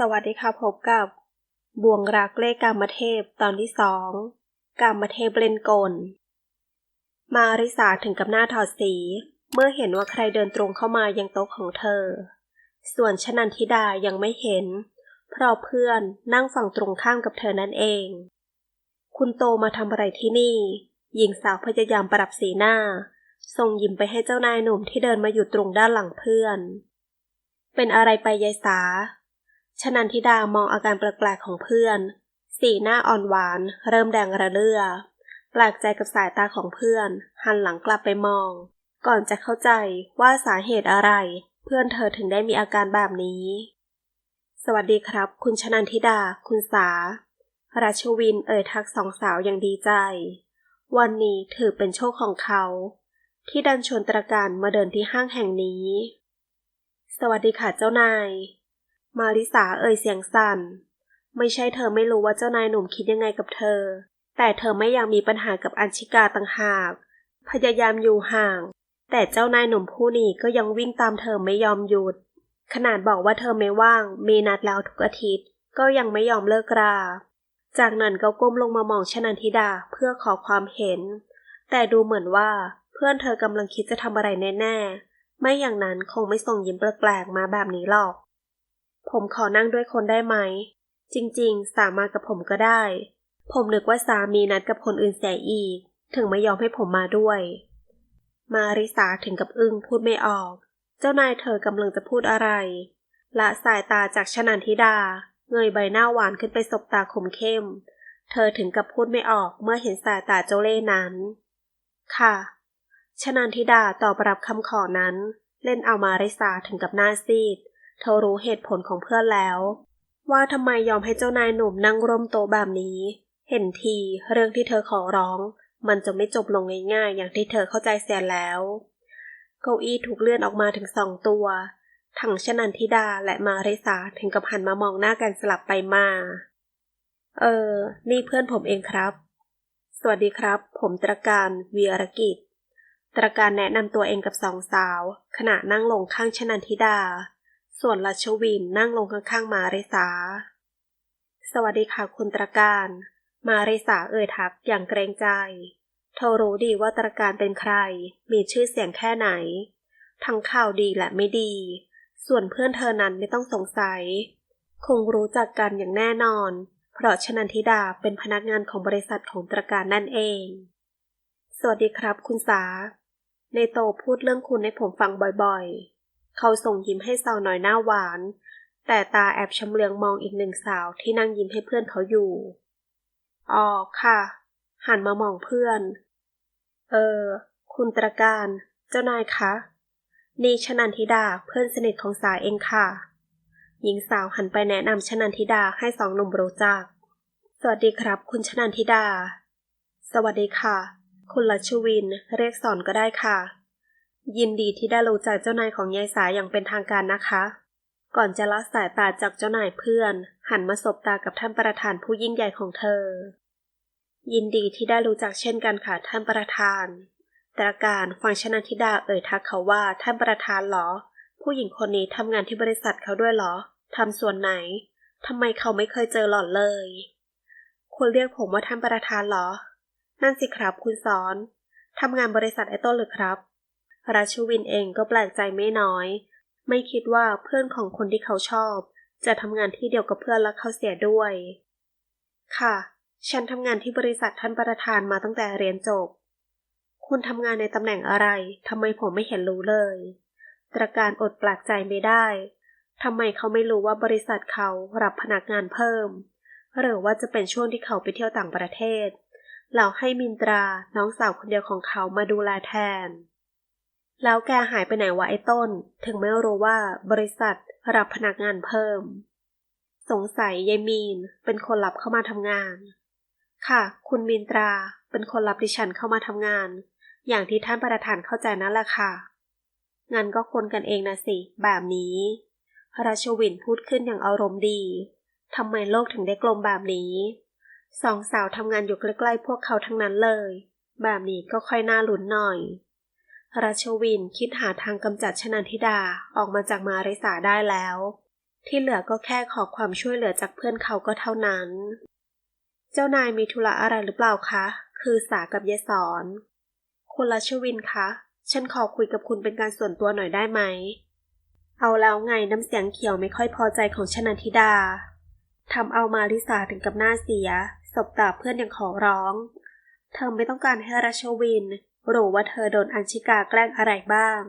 สวัสดีค่ะพบกับ บ่วงรักเลขกามเทพตอนที่สองกามเทพเล่นกล มาริสาถึงกับหน้าถอดสี เมื่อเห็นว่าใครเดินตรงเข้ามายังโต๊ะของเธอ ส่วนชนันทิดายังไม่เห็น เพราะเพื่อนนั่งฝั่งตรงข้ามกับเธอนั่นเอง คุณโตมาทำอะไรที่นี่ หญิงสาวพยายามปรับสีหน้า ส่งยิ้มไปให้เจ้านายหนุ่มที่เดินมาอยู่ตรงด้านหลังเพื่อน เป็นอะไรไปยายสา ชนันทิดามองอาการแปลกๆของเพื่อน สีหน้าอ่อนหวาน เริ่มแดงระเรื่อ แปลกใจกับสายตาของเพื่อน หันหลังกลับไปมอง ก่อนจะเข้าใจว่าสาเหตุอะไร เพื่อนเธอถึงได้มีอาการแบบนี้ สวัสดีครับ คุณชนันทิดา คุณสา ราชวินเอ่ยทักสองสาวอย่างดีใจ วันนี้ถือเป็นโชคของเขา ที่ดันชวนตระการมาเดินที่ห้างแห่งนี้ สวัสดีค่ะเจ้านาย มาริสาเอ่ยเสียงสั่น ไม่ใช่เธอไม่รู้ว่าเจ้านายหนุ่มคิดยังไงกับเธอ แต่เธอไม่อยากมีปัญหากับอัญชิกาต่างหาก พยายามอยู่ห่าง แต่เจ้านายหนุ่มผู้นี้ก็ยังวิ่งตามเธอไม่ยอมหยุด ขนาดบอกว่าเธอไม่ว่าง มีนัดแล้วทุกอาทิตย์ ก็ยังไม่ยอมเลิกรา จากนั้นก็ก้มลงมามองชนันทิดาเพื่อขอความเห็น แต่ดูเหมือนว่าเพื่อนเธอกำลังคิดจะทำอะไรแน่ๆ ไม่อย่างนั้นคงไม่ส่งยิ้มแปลกๆมาแบบนี้หรอก ผมขอนั่งด้วยคนได้ไหม จริงๆ สามากับผมก็ได้ ผมนึกว่าสามีนัดกับคนอื่นเสียอีก ถึงไม่ยอมให้ผมมาด้วย มาริสาถึงกับอึ้งพูดไม่ออก เจ้านายเธอกำลังจะพูดอะไร ละสายตาจากชนันทิดา เงยใบหน้าหวานขึ้นไปสบตาคมเข้ม เธอถึงกับพูดไม่ออกเมื่อเห็นสายตาเจ้าเล่นั้น ค่ะชนันทิดาตอบรับคำขอนั้น เล่นเอามาริสาถึงกับหน้าซีด เธอรู้เหตุผลของเพื่อนแล้ว ว่าทำไมยอมให้เจ้านายหนุ่มนั่งร่มโตแบบนี้ เห็นทีเรื่องที่เธอขอร้อง มันจะไม่จบลงง่ายๆ อย่างที่เธอเข้าใจเสียแล้ว เก้าอี้ถูกเลื่อนออกมาถึงสองตัว ทั้งชนันทิดาและมาริสาถึงกับหันมามองหน้ากันสลับไปมา เออ นี่เพื่อนผมเองครับ สวัสดีครับ ผมตรการวีรกิจตรการแนะนำตัวเองกับสองสาว ขณะนั่งลงข้างชนันทิดา ส่วนรัชวินนั่งลงข้างๆมาริสา สวัสดีค่ะคุณตรการ มาริสาเอ่ยทักอย่างเกรงใจ เธอรู้ดีว่าตรการเป็นใคร มีชื่อเสียงแค่ไหน ทั้งข่าวดีและไม่ดี ส่วนเพื่อนเธอนั้นไม่ต้องสงสัย คงรู้จักกันอย่างแน่นอน เพราะชนันทิดาเป็นพนักงานของบริษัทของตรการนั่นเอง สวัสดีครับคุณสา ในโตพูดเรื่องคุณให้ผมฟังบ่อยๆ เขาส่งยิ้มให้สาวน้อยหน้าหวาน แต่ตาแอบชำเลืองมองอีกหนึ่งสาวที่นั่งยิ้มให้เพื่อนเขาอยู่ อ๋อค่ะ หันมามองเพื่อน เออ คุณตรการ เจ้านายคะ นี่ชนันทิดาเพื่อนสนิทของสาเองค่ะ หญิงสาวหันไปแนะนำชนันทิดาให้สองหนุ่มรู้จัก สวัสดีครับ คุณชนันทิดา สวัสดีค่ะ คุณลัชวิน เรียกสอนก็ได้ค่ะ ยินดีที่ได้รู้จักเจ้านายของยายสาอย่างเป็นทางการนะคะ ก่อนจะละสายตาจากเจ้านายเพื่อน หันมาสบตากับท่านประธานผู้ยิ่งใหญ่ของเธอ ยินดีที่ได้รู้จักเช่นกันค่ะท่านประธาน ตระการฟังชนันทิดาเอ่ยทักเขาว่าท่านประธานเหรอ ผู้หญิงคนนี้ทำงานที่บริษัทเขาด้วยเหรอทำส่วนไหนทำไมเขาไม่เคยเจอหล่อนเลย คุณเรียกผมว่าท่านประธานเหรอ นั่นสิครับคุณสอนทำงานบริษัทไอต้นหรือครับ ราชวินเองก็แปลกใจไม่น้อย ไม่คิดว่าเพื่อนของคนที่เขาชอบ จะทำงานที่เดียวกับเพื่อนและเขาเสียด้วย ค่ะ ฉันทำงานที่บริษัทท่านประธานมาตั้งแต่เรียนจบ คุณทำงานในตำแหน่งอะไรทำไมผมไม่เห็นรู้เลย ตระการอดแปลกใจไม่ได้ทำไมเขาไม่รู้ว่าบริษัทเขารับพนักงานเพิ่ม หรือว่าจะเป็นช่วงที่เขาไปเที่ยวต่างประเทศแล้วให้มินตราน้องสาวคนเดียวของเขามาดูแลแทน แล้วแกหายไปไหนวะไอ้ต้น ถึงไม่รู้ว่าบริษัทรับพนักงานเพิ่ม สงสัยยายมีนเป็นคนรับเข้ามาทำงาน ค่ะ คุณมินตราเป็นคนรับดิฉันเข้ามาทำงาน อย่างที่ท่านประธานเข้าใจนั่นแหละค่ะ งั้นก็คนกันเองนะสิ แบบนี้ ราชวินพูดขึ้นอย่างอารมณ์ดีทำไมโลกถึงได้กลมแบบนี้ สองสาวทำงานอยู่ใกล้ๆพวกเขาทั้งนั้นเลย แบบนี้ก็ค่อยน่าหลุนหน่อย ราชวินคิดหาทางกำจัดชนันทิดาออกมาจากมาริสาได้แล้ว ที่เหลือก็แค่ขอความช่วยเหลือจากเพื่อนเขาก็เท่านั้น เจ้านายมีธุระอะไรหรือเปล่าคะ คือสากับยายสอน คุณรัชวินคะ ฉันขอคุยกับคุณเป็นการส่วนตัวหน่อยได้ไหม เอาแล้วไงน้ำเสียงเขียวไม่ค่อยพอใจของชนันทิดาทำเอามาริสาถึงกับหน้าเสีย สบตาเพื่อนอยังขอร้อง เธอไม่ต้องการให้ราชวิน รู้ว่าเธอโดนอัญชิกาแกล้งอะไรบ้าง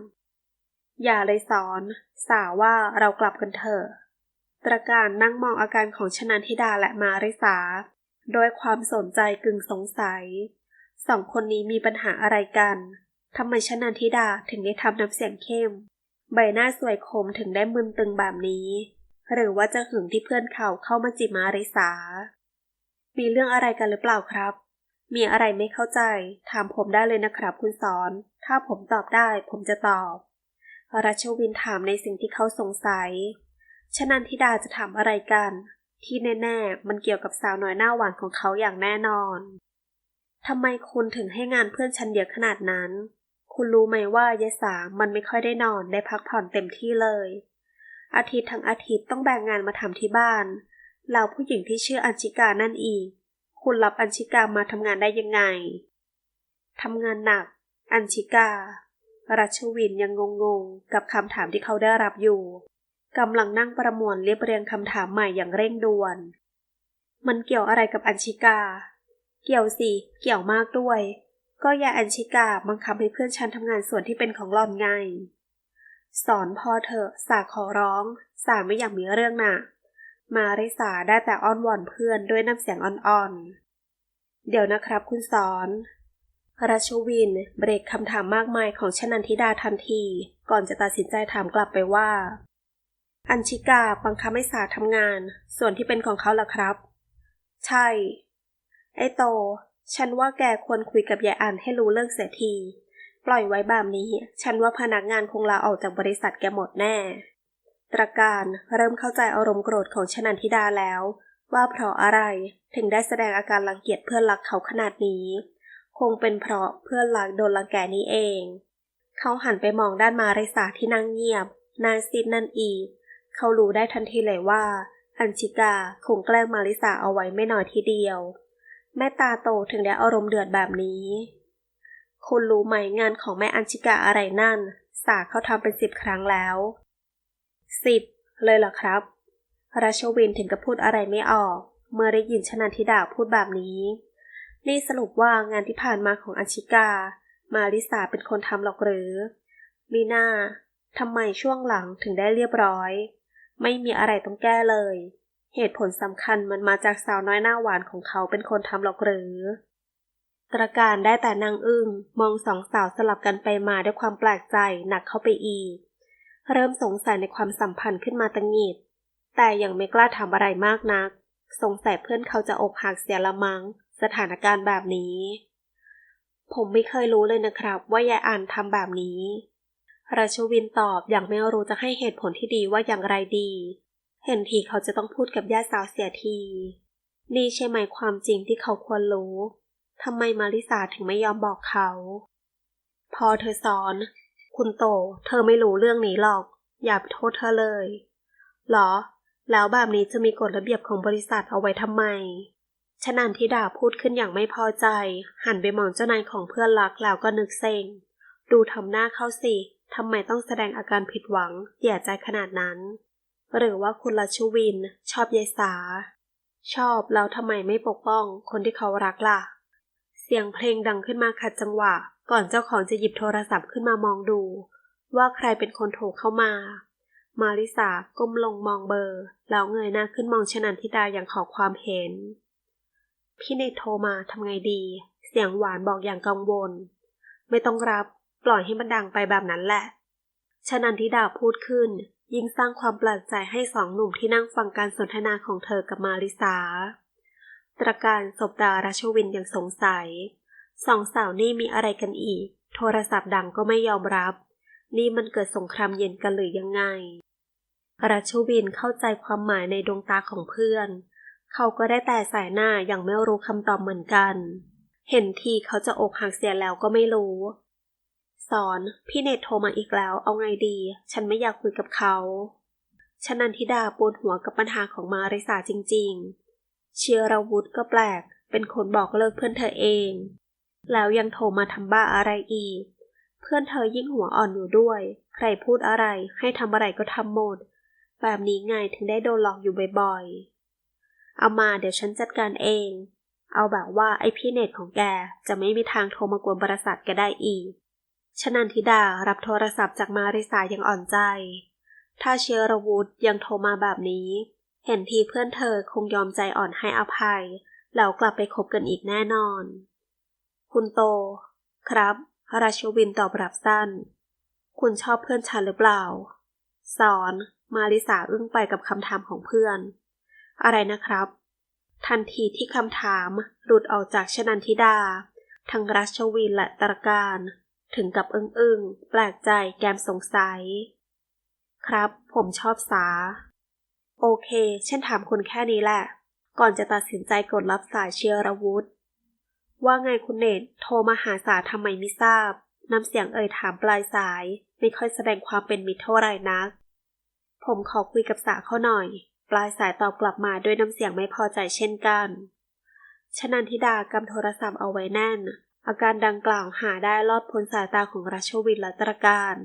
อย่าเลยสอน สาว่าเรากลับกันเถอะ ตระการนั่งมองอาการของชนันทิดาและมาริสาโดยความสนใจกึ่งสงสัย สองคนนี้มีปัญหาอะไรกันทำไมชนันทิดาถึงได้ทำน้ำเสียงเข้ม ใบหน้าสวยคมถึงได้มึนตึงแบบนี้ หรือว่าจะหึงที่เพื่อนเขาเข้ามาจีมาริสา มีเรื่องอะไรกันหรือเปล่าครับ มีอะไรไม่เข้าใจ ถามผมได้เลยนะครับคุณสอน ถ้าผมตอบได้ผมจะตอบรัชวินถามในสิ่งที่เขาสงสัยชนันทิดาจะถามอะไรกัน ที่แน่ ๆ มันเกี่ยวกับสาวน้อยหน้าหวานของเขาอย่างแน่นอนทำไมคุณถึงให้งานเพื่อนฉันเยอะขนาดนั้น คุณรู้ไหมว่ายายสามันไม่ค่อยได้นอนได้พักผ่อนเต็มที่เลย อาทิตย์ทั้งอาทิตย์ต้องแบ่งงานมาทำที่บ้านแล้วผู้หญิงที่ชื่ออัญชิกานั่นอีก คุณรับอัญชิกามาทำงานได้ยังไง ทำงานหนัก อัญชิกา รัชวินยังงงๆ กับคำถามที่เขาได้รับอยู่ กำลังนั่งประมวลเรียบเรียงคำถามใหม่อย่างเร่งด่วน มันเกี่ยวอะไรกับอัญชิกา เกี่ยวสิ เกี่ยวมากด้วย ก็ยาอัญชิกาบังคับให้เพื่อนฉันทำงานส่วนที่เป็นของหล่อนไง สอนพอเถอะสาขอร้อง สาไม่อยากมีเรื่องหน่ะ มาริสาได้แต่อ้อนวอนเพื่อนด้วยน้ำเสียงอ่อนๆ เดี๋ยวนะครับคุณสอนราชวินเบรกคำถามมากมายของชนันทิดาทันที ก่อนจะตัดสินใจถามกลับไปว่า อัญชิกาบังคับให้สาทำงาน ส่วนที่เป็นของเขาล่ะครับ ใช่ ไอ้โต ฉันว่าแกควรคุยกับยายอันให้รู้เรื่องเสียที ปล่อยไว้แบบนี้ ฉันว่าพนักงานคงลาออกจากบริษัทแกหมดแน่ ตรการเริ่มเข้าใจอารมณ์โกรธของชนันทิดาแล้ว ว่าเพราะอะไรถึงได้แสดงอาการรังเกียจเพื่อนรักเขาขนาดนี้ คงเป็นเพราะเพื่อนหลักโดนลังแกนี้เอง เขาหันไปมองด้านมาริสาที่นั่งเงียบนานซิดนั่นอีก เขารู้ได้ทันทีเลยว่า อัญชิกาคงแกล้งมาริสาเอาไว้ไม่น้อยทีเดียว แม่ตาโตถึงได้อารมณ์เดือดแบบนี้ คุณรู้ไหมงานของแม่อัญชิกาอะไรนั่น สาเขาทำเป็นสิบครั้งแล้ว สิบเลยเหรอครับ ราชวินถึงกับพูดอะไรไม่ออก เมื่อได้ยินชนันทิดาพูดแบบนี้ นี่สรุปว่างานที่ผ่านมาของอัญชิกา มาริสาเป็นคนทำหรอกหรือ มีหน้าทำไมช่วงหลังถึงได้เรียบร้อย ไม่มีอะไรต้องแก้เลย เหตุผลสำคัญมันมาจากสาวน้อยหน้าหวานของเขาเป็นคนทำหรอกหรือ ตระการได้แต่นางอึ้งมองสองสาวสลับกันไปมาด้วยความแปลกใจหนักเข้าไปอีก เริ่มสงสัยในความสัมพันธ์ขึ้นมาตังหิด แต่ยังไม่กล้าทำอะไรมากนัก สงสัยเพื่อนเขาจะอกหักเสียละมัง้ง สถานการณ์แบบนี้ ผมไม่เคยรู้เลยนะครับ ว่ายายอ่านทำแบบนี้ราชวินตอบอย่างไม่รู้จะให้เหตุผลที่ดีว่าอย่างไรดี เห็นทีเขาจะต้องพูดกับย่าสาวเสียที นี่ใช่ไหมความจริงที่เขาควรรู้ทำไมมาริสาถึงไม่ยอมบอกเขา พอเธอสอน คุณโต เธอไม่รู้เรื่องนี้หรอก อย่าไปโทษเธอเลย หรอ แล้วแบบนี้จะมีกฎระเบียบของบริษัทเอาไว้ทำไมชนันทิดาพูดขึ้นอย่างไม่พอใจ หันไปมองเจ้านายของเพื่อนรักแล้วก็นึกเซ็ง ดูทำหน้าเข้าสิทำไมต้องแสดงอาการผิดหวังเสียใจขนาดนั้น หรือว่าคุณลัชวิน ชอบยายสา ชอบแล้วทำไมไม่ปกป้องคนที่เขารักล่ะ เสียงเพลงดังขึ้นมาขัดจังหวะ ก่อนเจ้าของจะหยิบโทรศัพท์ขึ้นมามองดู ว่าใครเป็นคนโทรเข้ามา มาริสาก้มลงมองเบอร์ แล้วเงยหน้าขึ้นมองชนันทิดาอย่างขอความเห็น พี่เนตโทรมาทำไงดี เสียงหวานบอกอย่างกังวล ไม่ต้องรับปล่อยให้มันดังไปแบบนั้นแหละชนันทิดาพูดขึ้น ยิ่งสร้างความแปลกใจให้สองหนุ่มที่นั่งฟังการสนทนาของเธอกับมาริสาตระการศบดาราชวินอย่างสงสัย สองสาวนี่มีอะไรกันอีก โทรศัพท์ดังก็ไม่ยอมรับ นี่มันเกิดสงครามเย็นกันหรือยังไงราชวินเข้าใจความหมายในดวงตาของเพื่อน เขาก็ได้แต่สายหน้าอย่างไม่รู้คำตอบเหมือนกัน เห็นทีเขาจะอกหักเสียแล้วก็ไม่รู้ สอน พี่เนตโทรมาอีกแล้ว เอาไงดี ฉันไม่อยากคุยกับเขาชนันทิดาปวดหัวกับปัญหาของมาริสาจริง ๆ เชียราวุธก็แปลก เป็นคนบอกเลิกเพื่อนเธอเอง แล้วยังโทรมาทำบ้าอะไรอีก เพื่อนเธอยิ่งหัวอ่อนอยู่ด้วย ใครพูดอะไรให้ทำอะไรก็ทำหมด แบบนี้ไงถึงได้โดนหลอกอยู่บ่อยๆ เอามาเดี๋ยวฉันจัดการเอง เอาแบบว่าไอพี่เน็ตของแกจะไม่มีทางโทรมากวนบริษัทแกได้อีกชนันทิดารับโทรศัพท์จากมาริสายังอ่อนใจ ถ้าเชียรวุธยังโทรมาแบบนี้ เห็นทีเพื่อนเธอคงยอมใจอ่อนให้อภัย แล้วกลับไปคบกันอีกแน่นอน คุณโต ครับ ราชวินตอบรับสั้น คุณชอบเพื่อนฉันหรือเปล่า สอน มาริสาอึ้งไปกับคำถามของเพื่อน อะไรนะครับ ทันทีที่คำถามหลุดออกจากชนันทิดา ทั้งรัชวินและตรการ ถึงกับอึ้งอึ้งๆแปลกใจแกมสงสัย ครับ ผมชอบสา โอเค ฉันถามคุณแค่นี้แหละ ก่อนจะตัดสินใจกดรับสายเชียรวุธ ว่าไงคุณเนตโทรมาหาสาทำไมไม่ทราบ น้ำเสียงเอ่ยถามปลายสาย ไม่ค่อยแสดงความเป็นมิตรเท่าไหร่นัก ผมขอคุยกับสาเขาหน่อย ปลายสายตอบกลับมาด้วยน้ำเสียงไม่พอใจเช่นกันชนันทิดากำโทรศัพท์เอาไว้แน่น อาการดังกล่าวหาได้ลอดพ้นสายตาของราชวินและตรการ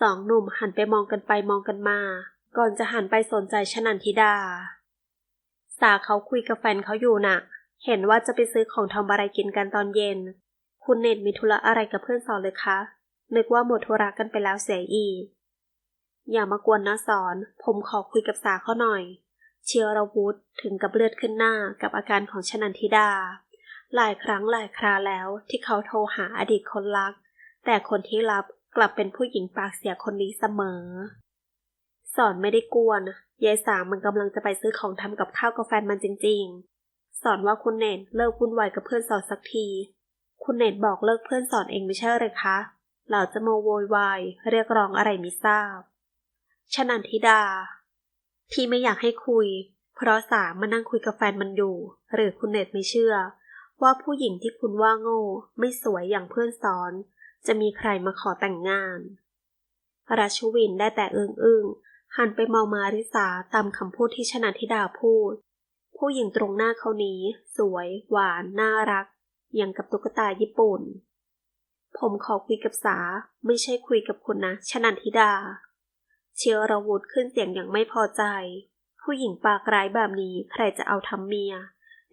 สองหนุ่มหันไปมองกันไปมองกันมา ก่อนจะหันไปสนใจชนันทิดา สาเขาคุยกับแฟนเขาอยู่น่ะ เห็นว่าจะไปซื้อของทำอะไรกินกันตอนเย็น คุณเนตมีธุระอะไรกับเพื่อนสอนเลยคะ นึกว่าหมดธุระกันไปแล้วเสียอีก อย่ามากวนนะสอน ผมขอคุยกับสาเขาหน่อย เชียรวุธถึงกับเลือดขึ้นหน้ากับอาการของชนันทิดา หลายครั้งหลายคราแล้วที่เขาโทรหาอดีตคนรัก แต่คนที่รับกลับเป็นผู้หญิงปากเสียคนนี้เสมอ สอนไม่ได้กวนยายสามมันกำลังจะไปซื้อของทำกับข้าวกับแฟนมันจริง สอนว่าคุณเนตเลิกวุ่นวายกับเพื่อนสอนสักที คุณเนตบอกเลิกเพื่อนสอนเองไม่ใช่เลยคะเราจะมาโวยวายเรียกร้องอะไรไม่ทราบชนันทิดา ที่ไม่อยากให้คุย เพราะสามมานั่งคุยกับแฟนมันอยู่ หรือคุณเนตไม่เชื่อ ว่าผู้หญิงที่คุณว่าโง่ ไม่สวยอย่างเพื่อนสอน จะมีใครมาขอแต่งงานราชวินได้แต่อึ้งอึ้งหันไปมองมาริสาตามคำพูดที่ชนันทิดาพูด ผู้หญิงตรงหน้าเขานี้ สวย หวาน น่ารัก อย่างกับตุ๊กตาญี่ปุ่น ผมขอคุยกับสา ไม่ใช่คุยกับคุณนะ ชนันทิดา เชียรวุธขึ้นเสียงอย่างไม่พอใจ ผู้หญิงปากร้ายแบบนี้ใครจะเอาทำเมีย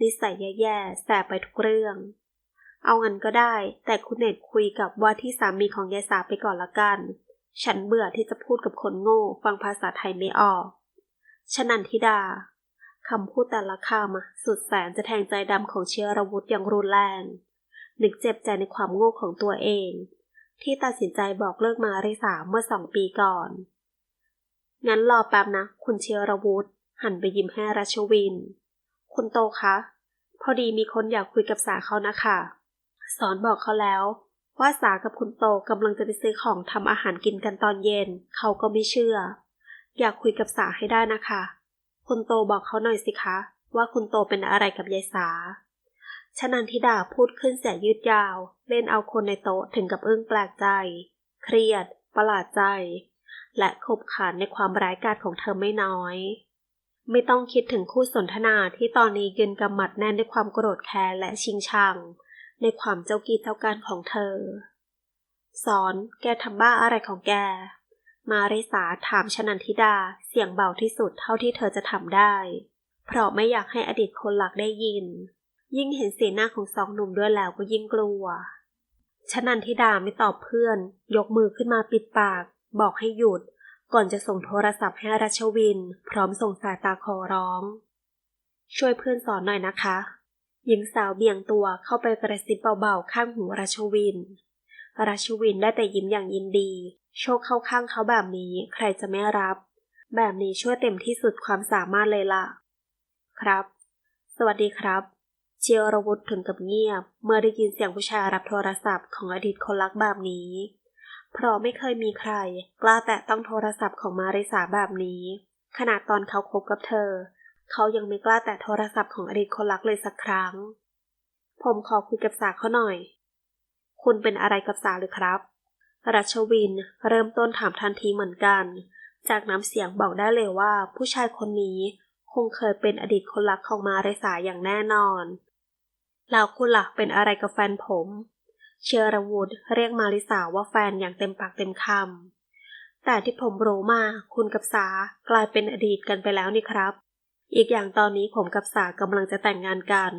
นิสัยแย่ๆ แสบไปทุกเรื่อง เอางั้นก็ได้ แต่คุณเนตคุยกับว่าที่สามีของยายสาไปก่อนละกัน ฉันเบื่อที่จะพูดกับคนโง่ ฟังภาษาไทยไม่ออกชนันทิดา คำพูดแต่ละคำสุดแสนจะแทงใจดำของเชียรวุธอย่างรุนแรง นึกเจ็บใจในความโง่ของตัวเอง ที่ตัดสินใจบอกเลิกมาริสาเมื่อสองปีก่อน งั้นรอแป๊บนะ คุณเชียรวุธหันไปยิ้มให้ราชวิน คุณโตคะ พอดีมีคนอยากคุยกับสาเขานะคะ สอนบอกเขาแล้ว ว่าสากับคุณโตกำลังจะไปซื้อของทำอาหารกินกันตอนเย็น เขาก็ไม่เชื่อ อยากคุยกับสาให้ได้นะคะ คุณโตบอกเขาหน่อยสิคะ ว่าคุณโตเป็นอะไรกับยายสาชนันทิดาพูดขึ้นเสียยืดยาว เล่นเอาคนในโต๊ะถึงกับอึ้งแปลกใจ เครียด ประหลาดใจ และขบขันในความร้ายกาจของเธอไม่น้อย ไม่ต้องคิดถึงคู่สนทนาที่ตอนนี้ยืนกำมัดแน่นด้วยความโกรธแค้นและชิงชัง ในความเจ้ากี้เจ้าการของเธอ สอน แกทำบ้าอะไรของแก มาริสาถามชนันทิดาเสียงเบาที่สุดเท่าที่เธอจะทำได้ เพราะไม่อยากให้อดีตคนหลักได้ยิน ยิ่งเห็นสีหน้าของสองหนุ่มด้วยแล้วก็ยิ่งกลัวชนันทิดาไม่ตอบเพื่อน ยกมือขึ้นมาปิดปาก บอกให้หยุด ก่อนจะส่งโทรศัพท์ให้ราชวิน พร้อมส่งสายตาขอร้อง ช่วยเพื่อนสอนหน่อยนะคะ หญิงสาวเบี่ยงตัวเข้าไปกระซิบเบาๆข้างหูราชวิน ราชวินได้แต่ยิ้มอย่างยินดี โชคเข้าข้างเขาแบบนี้ใครจะไม่รับ แบบนี้ช่วยเต็มที่สุดความสามารถเลยล่ะ ครับ สวัสดีครับเชียรวุธถึงกับเงียบ เมื่อได้ยินเสียงผู้ชายรับโทรศัพท์ของอดีตคนรักแบบนี้ เพราะไม่เคยมีใคร กล้าแตะต้องโทรศัพท์ของมาริสาแบบนี้ ขนาดตอนเขาคบกับเธอ เขายังไม่กล้าแตะโทรศัพท์ของอดีตคนรักเลยสักครั้ง ผมขอคุยกับสาเขาหน่อย คุณเป็นอะไรกับสาหรือครับ รัชวินเริ่มต้นถามทันทีเหมือนกัน จากน้ำเสียงบอกได้เลยว่า ผู้ชายคนนี้คงเคยเป็นอดีตคนรักของมาริสาอย่างแน่นอนแล้วคุณหลักเป็นอะไรกับแฟนผม เชียรวูดเรียกมาริสาว่าแฟนอย่างเต็มปากเต็มคำ แต่ที่ผมรู้มาคุณกับสากลายเป็นอดีตกันไปแล้วนี่ครับ อีกอย่างตอนนี้ผมกับสากำลังจะแต่งงานกัน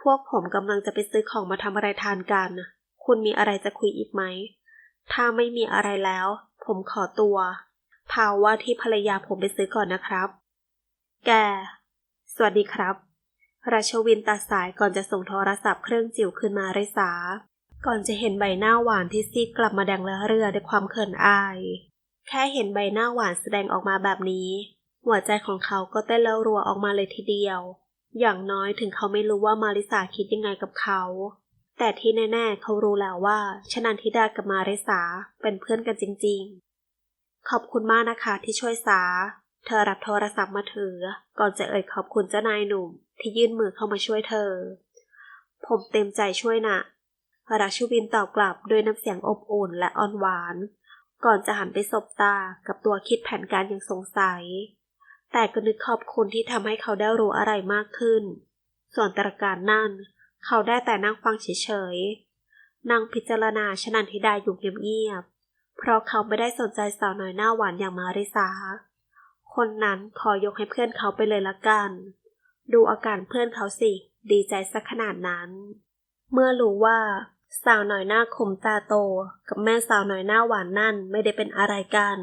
พวกผมกำลังจะไปซื้อของมาทำอะไรทานกัน คุณมีอะไรจะคุยอีกไหม ถ้าไม่มีอะไรแล้ว ผมขอตัว พาว่าที่ภรรยาผมไปซื้อก่อนนะครับ แก สวัสดีครับ ราชวินตัดสายก่อนจะส่งโทรศัพท์เครื่องจิ๋วคืนมาไรสา ก่อนจะเห็นใบหน้าหวานที่ซีดกลับมาแดงและเรือด้วยความเขินอาย แค่เห็นใบหน้าหวานแสดงออกมาแบบนี้ หัวใจของเขาก็เต้นแล้วรัวออกมาเลยทีเดียวอย่างน้อยถึงเขาไม่รู้ว่ามาริสาคิดยังไงกับเขา แต่ที่แน่ๆ เขารู้แล้วว่าชนันทิดากับมาริสาเป็นเพื่อนกันจริงๆ ขอบคุณมากนะคะที่ช่วยสา เธอรับโทรศัพท์มาถือ ก่อนจะเอ่ยขอบคุณเจ้านายหนุ่ม ที่ยื่นมือเข้ามาช่วยเธอ ผมเต็มใจช่วยนะราชุบินตอบกลับด้วยน้ำเสียงอบอุ่นและอ่อนหวาน ก่อนจะหันไปสบตากับตัวคิดแผนการอย่างสงสัย แต่ก็นึกขอบคุณที่ทำให้เขาได้รู้อะไรมากขึ้น ส่วนตรการนั่น เขาได้แต่นั่งฟังเฉยๆ นั่งพิจารณาชนันทิดาอยู่เงียบๆ เพราะเขาไม่ได้สนใจสาวน้อยหน้าหวานอย่างมาริสา คนนั้นขอยกให้เพื่อนเขาไปเลยละกัน ดูอาการเพื่อนเขาสิ ดีใจสักขนาดนั้น เมื่อรู้ว่าสาวน้อยหน้าคมตาโต กับแม่สาวน้อยหน้าหวานนั่นไม่ได้เป็นอะไรกัน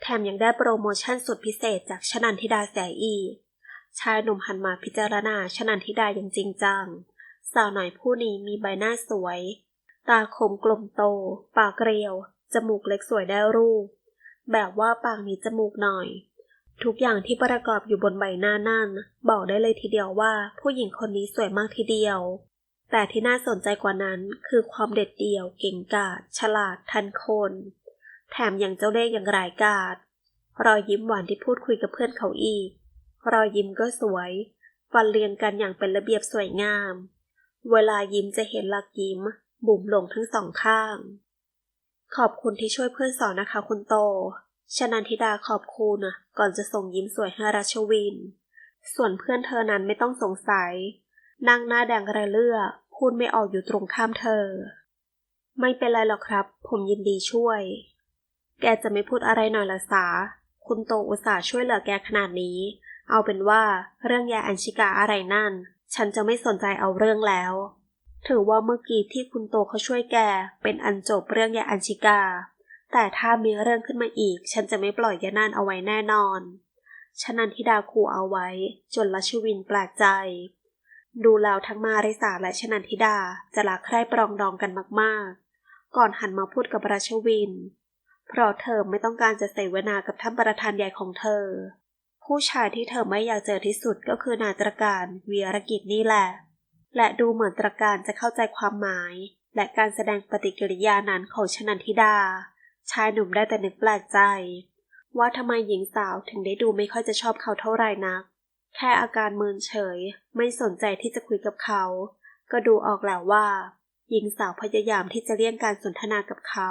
แถมยังได้โปรโมชั่นสุดพิเศษจากชนันทิดาแสอีชายหนุ่มหันมาพิจารณาชนันทิดาอย่างจริงจัง สาวหน่อยผู้นี้มีใบหน้าสวย ตาคมกลมโต ปากเรียว จมูกเล็กสวยได้รูป แบบว่าปากมีจมูกหน่อย ทุกอย่างที่ประกอบอยู่บนใบหน้านั่น บอกได้เลยทีเดียวว่าผู้หญิงคนนี้สวยมากทีเดียว แต่ที่น่าสนใจกว่านั้นคือความเด็ดเดี่ยว เก่งกาจฉลาดทันคน แถมยังเจ้าเล่ห์อย่างรายกาจรอยยิ้มหวานที่พูดคุยกับเพื่อนเขาอีก รอยยิ้มก็สวย ฟันเรียงกันอย่างเป็นระเบียบสวยงาม เวลายิ้มจะเห็นหลักยิ้ม บุ๋มหลงทั้งสองข้าง ขอบคุณที่ช่วยเพื่อนสอนนะคะคุณโต ชนันทิดาขอบคุณนะก่อนจะส่งยิ้มสวยให้ราชวิน ส่วนเพื่อนเธอนั้นไม่ต้องสงสัย นั่งหน้าแดงระเลือพูดไม่ออกอยู่ตรงข้ามเธอ ไม่เป็นไรหรอกครับ ผมยินดีช่วย แกจะไม่พูดอะไรหน่อยละสา คุณโตอุตส่าห์ช่วยเหลือแกขนาดนี้ เอาเป็นว่าเรื่องยาอัญชิกาอะไรนั่น ฉันจะไม่สนใจเอาเรื่องแล้ว ถือว่าเมื่อกี้ที่คุณโตเขาช่วยแก เป็นอันจบเรื่องยาอัญชิกา แต่ถ้ามีเรื่องขึ้นมาอีก ฉันจะไม่ปล่อยยานั่นเอาไว้แน่นอนชนันทิดาขู่เอาไว้ จนลัชวินแปลกใจ ดูแล้วทั้งมาริสาและชนันทิดาจะรักใคร่ปรองดองกันมากๆ ก่อนหันมาพูดกับราชวิน เพราะเธอไม่ต้องการจะเสวนากับท่านประธานใหญ่ของเธอ ผู้ชายที่เธอไม่อยากเจอที่สุดก็คือนายตรการวีรกิจนี่แหละ และดูเหมือนตรการจะเข้าใจความหมาย และการแสดงปฏิกิริยานั้นของชนันทิดา ชายหนุ่มได้แต่นึกแปลกใจ ว่าทำไมหญิงสาวถึงได้ดูไม่ค่อยจะชอบเขาเท่าไหร่นัก แค่อาการเมินเฉย ไม่สนใจที่จะคุยกับเขา ก็ดูออกแล้วว่า หญิงสาวพยายามที่จะเลี่ยงการสนทนากับเขา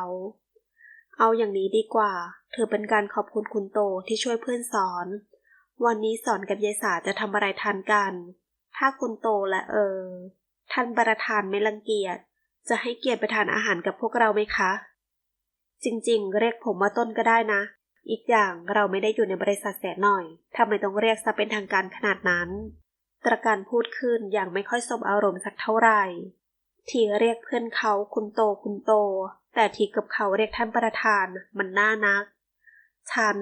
เอาอย่างนี้ดีกว่าเธอเป็นการขอบคุณคุณโตที่ช่วยเพื่อนสอน วันนี้สอนกับยายสาจะทำอะไรทานกัน ถ้าคุณโตและเออ ท่านประธานไม่รังเกียจ จะให้เกียรติไปทานอาหารกับพวกเราไหมคะ จริงๆ เรียกผมว่าต้นก็ได้นะ อีกอย่างเราไม่ได้อยู่ในบริษัทแสนหน่อย ทำไมต้องเรียกซะเป็นทางการขนาดนั้น ตรการพูดขึ้นอย่างไม่ค่อยสบอารมณ์สักเท่าไหร่ ทีเรียกเพื่อนเขาคุณโตคุณโต แต่ทีกับเขาเรียกท่านประธานมันน่านัก ฉัน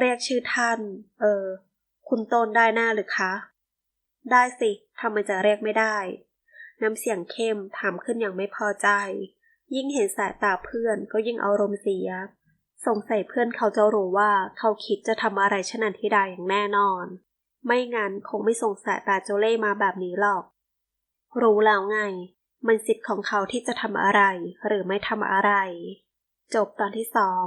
เรียกชื่อท่าน เออ คุณโตนได้หน้าหรือคะ ได้สิทำไมจะเรียกไม่ได้ น้ำเสียงเข้มถามขึ้นอย่างไม่พอใจ ยิ่งเห็นสายตาเพื่อนก็ยิ่งอารมณ์เสีย สงสัยเพื่อนเขาจะรู้ว่าเขาคิดจะทำอะไรชนันทิดาอย่างแน่นอน ไม่งั้นคงไม่ส่งสายตาโจเล่มาแบบนี้หรอก รู้แล้วไง มันสิทธิ์ของเขาที่จะทำอะไร หรือไม่ทำอะไร จบตอนที่สอง